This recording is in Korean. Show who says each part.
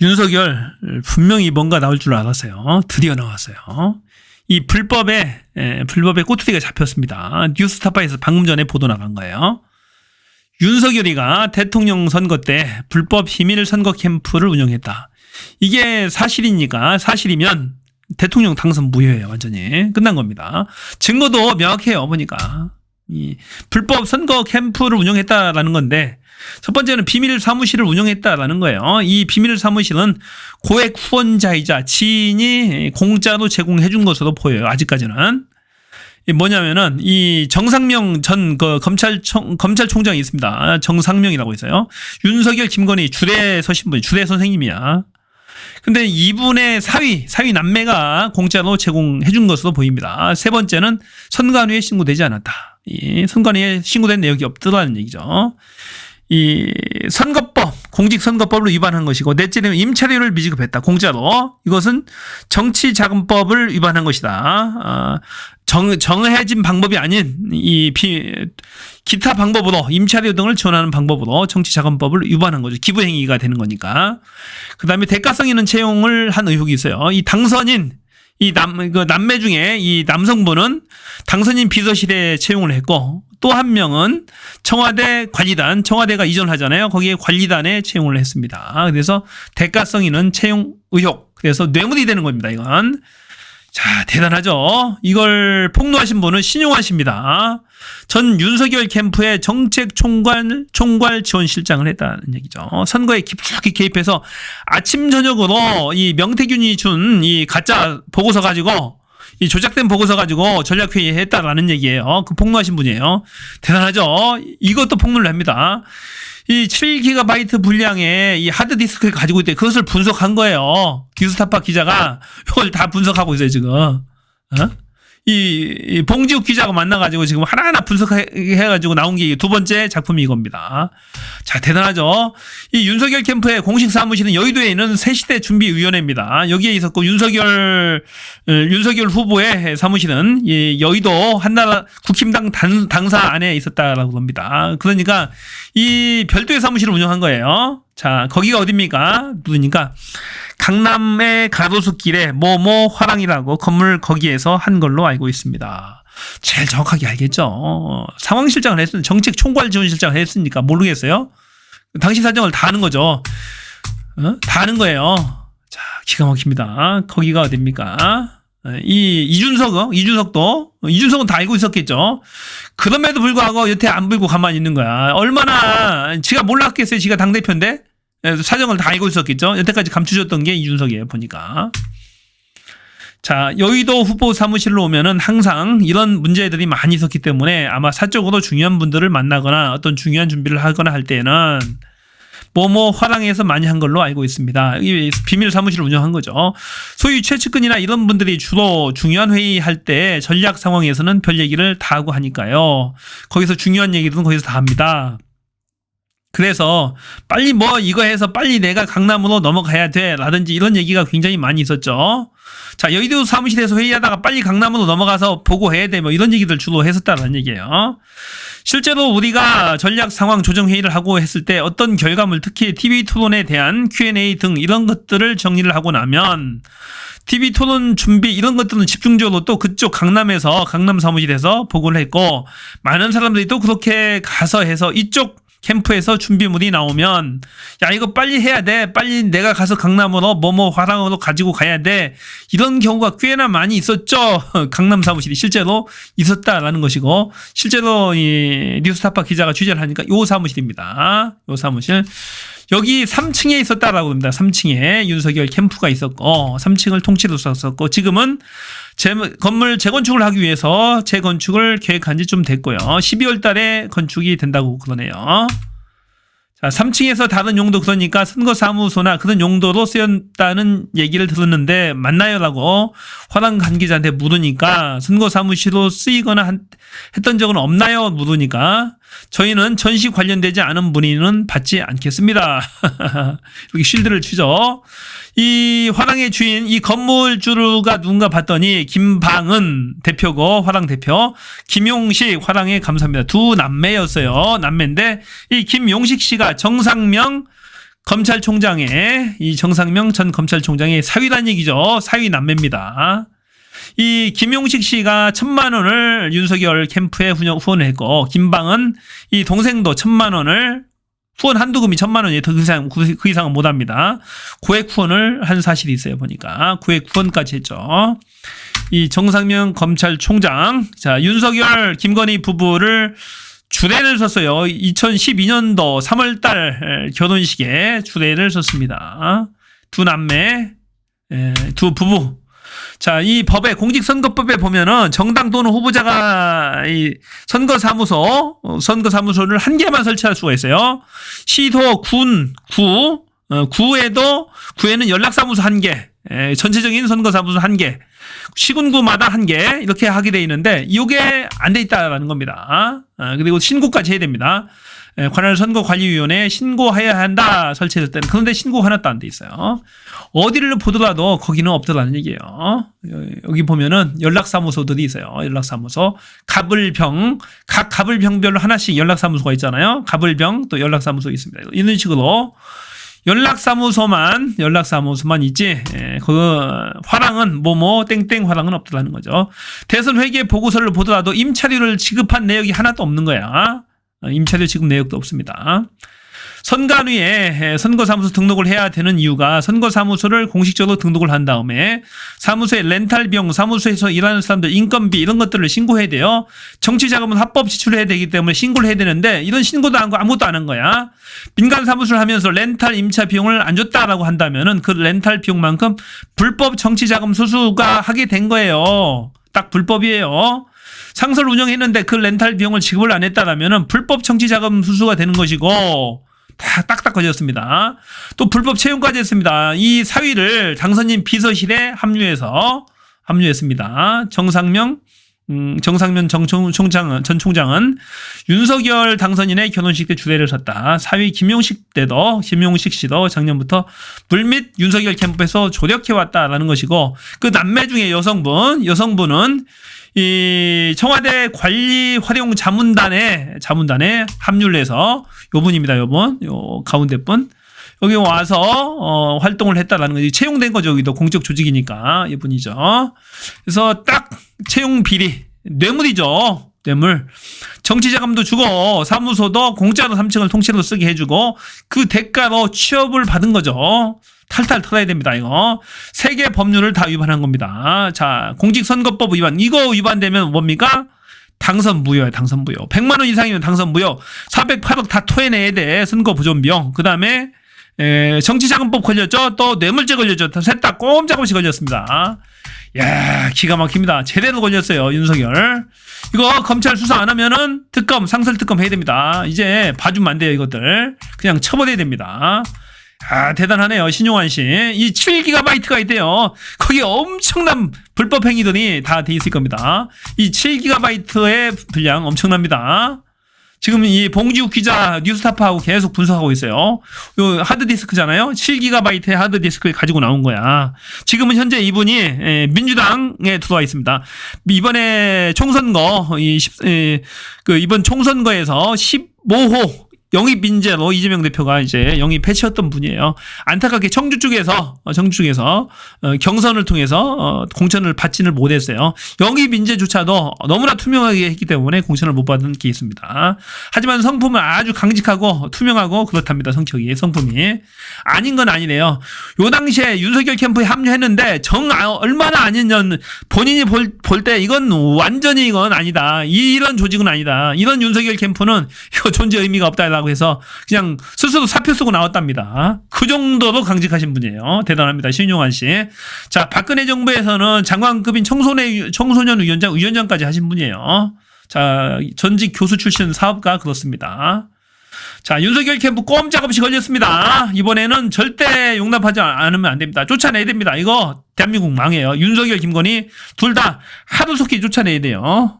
Speaker 1: 윤석열 분명히 뭔가 나올 줄 알았어요. 드디어 나왔어요. 이 불법에 에, 불법의 꼬투리가 잡혔습니다. 뉴스타파에서 방금 전에 보도 나간 거예요. 윤석열이가 대통령 선거 때 불법 비밀 선거 캠프를 운영했다. 이게 사실이니까 사실이면 대통령 당선 무효예요. 완전히 끝난 겁니다. 증거도 명확해요. 보니까 이 불법 선거 캠프를 운영했다라는 건데 첫 번째는 비밀 사무실을 운영했다라는 거예요. 이 비밀 사무실은 고액 후원자이자 지인이 공짜로 제공해 준 것으로 보여요. 아직까지는. 이 뭐냐면은 이 정상명 전 그 검찰청 검찰총장이 있습니다. 정상명이라고 있어요. 윤석열, 김건희 주례 서신 분, 주례 선생님이야. 근데 이분의 사위, 사위 남매가 공짜로 제공해 준 것으로 보입니다. 세 번째는 선관 위에 신고되지 않았다. 이 선관 위에 신고된 내역이 없더라는 얘기죠. 이 선거법, 공직선거법을 위반한 것이고 넷째는 임차료를 미지급했다. 공짜로. 이것은 정치자금법을 위반한 것이다. 어, 정, 정해진 방법이 아닌 이 비, 기타 방법으로 임차료 등을 지원하는 방법으로 정치자금법을 위반한 거죠. 기부행위가 되는 거니까. 그 다음에 대가성 있는 채용을 한 의혹이 있어요. 이 당선인 이 남, 그 남매 중에 이 남성분은 당선인 비서실에 채용을 했고 또 한 명은 청와대 관리단, 청와대가 이전하잖아요. 거기에 관리단에 채용을 했습니다. 그래서 대가성 있는 채용 의혹. 그래서 뇌물이 되는 겁니다. 이건. 자, 대단하죠? 이걸 폭로하신 분은 신용환 씨입니다. 전 윤석열 캠프의 정책 총괄, 총괄 지원 실장을 했다는 얘기죠. 선거에 깊숙이 개입해서 아침, 저녁으로 이 명태균이 준 이 가짜 보고서 가지고 이 조작된 보고서 가지고 전략회의 했다라는 얘기예요. 그 폭로하신 분이에요. 대단하죠? 이것도 폭로를 합니다. 이 7GB 분량의 이 하드디스크를 가지고 있대. 그것을 분석한 거예요. 기수타파 기자가 이걸 다 분석하고 있어요, 지금. 어? 이, 이 봉지욱 기자가 만나가지고 지금 하나하나 분석해가지고 나온 게 두 번째 작품이 이겁니다. 자, 대단하죠? 이 윤석열 캠프의 공식 사무실은 여의도에 있는 새시대 준비위원회입니다. 여기에 있었고, 윤석열, 어, 윤석열 후보의 사무실은 이 여의도 한나라 국힘당 당, 당사 안에 있었다라고 합니다. 그러니까 이 별도의 사무실을 운영한 거예요. 자, 거기가 어딥니까? 누구니까? 강남의 가로수길에 뭐뭐 화랑이라고 건물 거기에서 한 걸로 알고 있습니다. 제일 정확하게 알겠죠. 상황실장을 했으니 정책 총괄 지원실장을 했으니까 모르겠어요. 당시 사정을 다 아는 거죠. 어? 다 아는 거예요. 자, 기가 막힙니다. 거기가 어딥니까? 이 이준석, 어? 이준석도 이준석은 다 알고 있었겠죠. 그럼에도 불구하고 여태 안 불고 가만히 있는 거야. 얼마나 지가 몰랐겠어요. 지가 당 대표인데 사정을 다 알고 있었겠죠. 여태까지 감추셨던 게 이준석이에요. 보니까. 자, 여의도 후보 사무실로 오면은 항상 이런 문제들이 많이 있었기 때문에 아마 사적으로 중요한 분들을 만나거나 어떤 중요한 준비를 하거나 할 때는 뭐뭐 화랑에서 많이 한 걸로 알고 있습니다. 이 비밀 사무실을 운영한 거죠. 소위 최측근이나 이런 분들이 주로 중요한 회의 할 때 전략 상황에서는 별 얘기를 다 하고 하니까요. 거기서 중요한 얘기들은 거기서 다 합니다. 그래서 빨리 뭐 이거 해서 빨리 내가 강남으로 넘어가야 돼 라든지 이런 얘기가 굉장히 많이 있었죠. 자, 여의도 사무실에서 회의하다가 빨리 강남으로 넘어가서 보고해야 돼 뭐 이런 얘기들 주로 했었다는 얘기예요. 실제로 우리가 전략 상황 조정 회의를 하고 했을 때 어떤 결과물 특히 TV 토론에 대한 Q&A 등 이런 것들을 정리를 하고 나면 TV 토론 준비 이런 것들은 집중적으로 또 그쪽 강남에서 강남 사무실에서 보고를 했고 많은 사람들이 또 그렇게 가서 해서 이쪽 캠프에서 준비물이 나오면 야 이거 빨리 해야 돼. 빨리 내가 가서 강남으로 뭐뭐 화랑으로 가지고 가야 돼. 이런 경우가 꽤나 많이 있었죠. 강남 사무실이 실제로 있었다라는 것이고 실제로 이 뉴스타파 기자가 취재를 하니까 요 사무실입니다. 요 사무실 여기 3층에 있었다라고 합니다 3층에 윤석열 캠프가 있었고 3층을 통째로 썼었고 지금은 재, 건물 재건축을 하기 위해서 재건축을 계획한 지 좀 됐고요. 12월 달에 건축이 된다고 그러네요. 자, 3층에서 다른 용도 그러니까 선거사무소나 그런 용도로 쓰였다는 얘기를 들었는데 맞나요? 라고 화랑 관계자한테 물으니까 선거사무실로 쓰이거나 한, 했던 적은 없나요? 물으니까 저희는 전시 관련되지 않은 문의는 받지 않겠습니다. 이렇게 쉴드를 치죠. 이 화랑의 주인 이 건물주가 누군가 봤더니 김방은 대표고 화랑 대표 김용식 화랑에 감사합니다 두 남매였어요 남매인데 이 김용식 씨가 정상명 검찰총장의 이 정상명 전 검찰총장의 사위란 얘기죠. 사위 남매입니다. 이 김용식 씨가 천만 원을 윤석열 캠프에 후원- 후원을 했고 김방은 이 동생도 천만 원을 후원 한두 금이 천만 원이 더그 이상 그, 그 이상은 못 합니다. 고액 후원을 한 사실이 있어요 보니까 고액 후원까지 했죠. 이 정상명 검찰총장 자 윤석열 김건희 부부를 주례를 썼어요. 2012년도 3월달 결혼식에 주례를 썼습니다. 두 남매, 에, 두 부부. 자, 이 법에 공직선거법에 보면은 정당 또는 후보자가 이 선거사무소, 어, 선거사무소를 한 개만 설치할 수가 있어요. 시도, 군, 구, 어, 구에도 구에는 연락사무소 한 개, 에, 전체적인 선거사무소 한 개, 시군구마다 한 개 이렇게 하게 돼 있는데 이게 안 돼 있다라는 겁니다. 아, 그리고 신고까지 해야 됩니다. 에, 관할 선거관리위원회에 신고해야 한다 설치될 때는 그런데 신고 하나도 안 돼 있어요. 어디를 보더라도 거기는 없더라는 얘기예요. 여기 보면은 연락사무소들이 있어요. 연락사무소 갑을병 각 갑을병별로 하나씩 연락사무소가 있잖아요. 갑을병 또 연락사무소 있습니다. 이런 식으로 연락사무소만 연락사무소만 있지 예, 그 화랑은 뭐뭐 땡땡 화랑은 없다는 거죠. 대선 회계 보고서를 보더라도 임차료를 지급한 내역이 하나도 없는 거야. 어, 임차료 지급 내역도 없습니다. 선관 위에 선거사무소 등록을 해야 되는 이유가 선거사무소를 공식적으로 등록을 한 다음에 사무소에 렌탈 비용, 사무소에서 일하는 사람들 인건비 이런 것들을 신고해야 돼요. 정치자금은 합법 지출해야 되기 때문에 신고를 해야 되는데 이런 신고도 안 하고 아무것도 안 한 거야. 민간 사무소를 하면서 렌탈 임차 비용을 안 줬다라고 한다면은 그 렌탈 비용만큼 불법 정치자금 수수가 하게 된 거예요. 딱 불법이에요. 상설 운영했는데 그 렌탈 비용을 지급을 안 했다라면은 불법 정치자금 수수가 되는 것이고 다 딱딱 걸렸습니다. 또 불법 채용까지 했습니다. 이 사위를 당선인 비서실에 합류해서 합류했습니다. 정상명 음, 정상면 정 총- 총장은 전 총장은 윤석열 당선인의 결혼식 때 주례를 섰다. 사위 김용식 때도 김용식 씨도 작년부터 물밑 윤석열 캠프에서 조력해 왔다라는 것이고 그 남매 중에 여성분 여성분은 이 청와대 관리 활용 자문단에 자문단에 합류를 해서 요 분입니다. 요분 요 가운데 분 여기 와서 어, 활동을 했다라는 거지 채용된 거죠. 여기도 공적 조직이니까 이분이죠. 그래서 딱 채용 비리 뇌물이죠. 뇌물. 정치자금도 주고 사무소도 공짜로 3층을 통째로 쓰게 해주고 그 대가로 취업을 받은 거죠. 탈탈 털어야 됩니다. 이거 세계 법률을 다 위반한 겁니다. 자 공직선거법 위반 이거 위반되면 뭡니까? 당선 무효야 당선 무효 100만 원 이상이면 당선 무효 408억 다 토해내야 돼 선거 부존 비용 그 다음에 정치자금법 걸렸죠 또 뇌물죄 걸렸죠 셋 다 꼼짝없이 걸렸습니다 야 기가 막힙니다 제대로 걸렸어요 윤석열 이거 검찰 수사 안 하면은 특검 상설 특검 해야 됩니다 이제 봐주면 안 돼요 이것들 그냥 처벌해야 됩니다 아, 대단하네요. 신용환 씨. 이 7기가바이트가 있대요. 거기 엄청난 불법 행위들이 다 돼 있을 겁니다. 이 7기가바이트의 분량 엄청납니다. 지금 이 봉지욱 기자 뉴스타파하고 계속 분석하고 있어요. 요 하드디스크잖아요. 7기가바이트의 하드디스크를 가지고 나온 거야. 지금은 현재 이분이 에, 민주당에 들어와 있습니다. 이번에 총선거 이 십- 에, 그 이번 총선거에서 15호 영입 인재로 이재명 대표가 이제 영입 패치였던 분이에요. 안타깝게 청주 쪽에서 어, 청주 쪽에서 어, 경선을 통해서 어, 공천을 받지는 못했어요. 영입 인재조차도 너무나 투명하게 했기 때문에 공천을 못 받은 게 있습니다. 하지만 성품은 아주 강직하고 투명하고 그렇답니다. 성격이 성품이 아닌 건 아니네요. 요 당시에 윤석열 캠프에 합류했는데 정 아- 얼마나 아니면 본인이 볼 때 이건 완전히 이건 아니다. 이런 조직은 아니다. 이런 윤석열 캠프는 존재 의미가 없다 라고 해서 그냥 스스로 사표 쓰고 나왔답니다. 그 정도로 강직하신 분이에요. 대단합니다. 신용환 씨. 자, 박근혜 정부에서는 장관급인 청소년, 청소년 위원장, 위원장까지 하신 분이에요. 자, 전직 교수 출신 사업가 그렇습니다. 자, 윤석열 캠프 꼼짝없이 걸렸습니다. 이번에는 절대 용납하지 않으면 안 됩니다. 쫓아내야 됩니다. 이거 대한민국 망해요. 윤석열, 김건희 둘 다 하루속히 쫓아내야 돼요.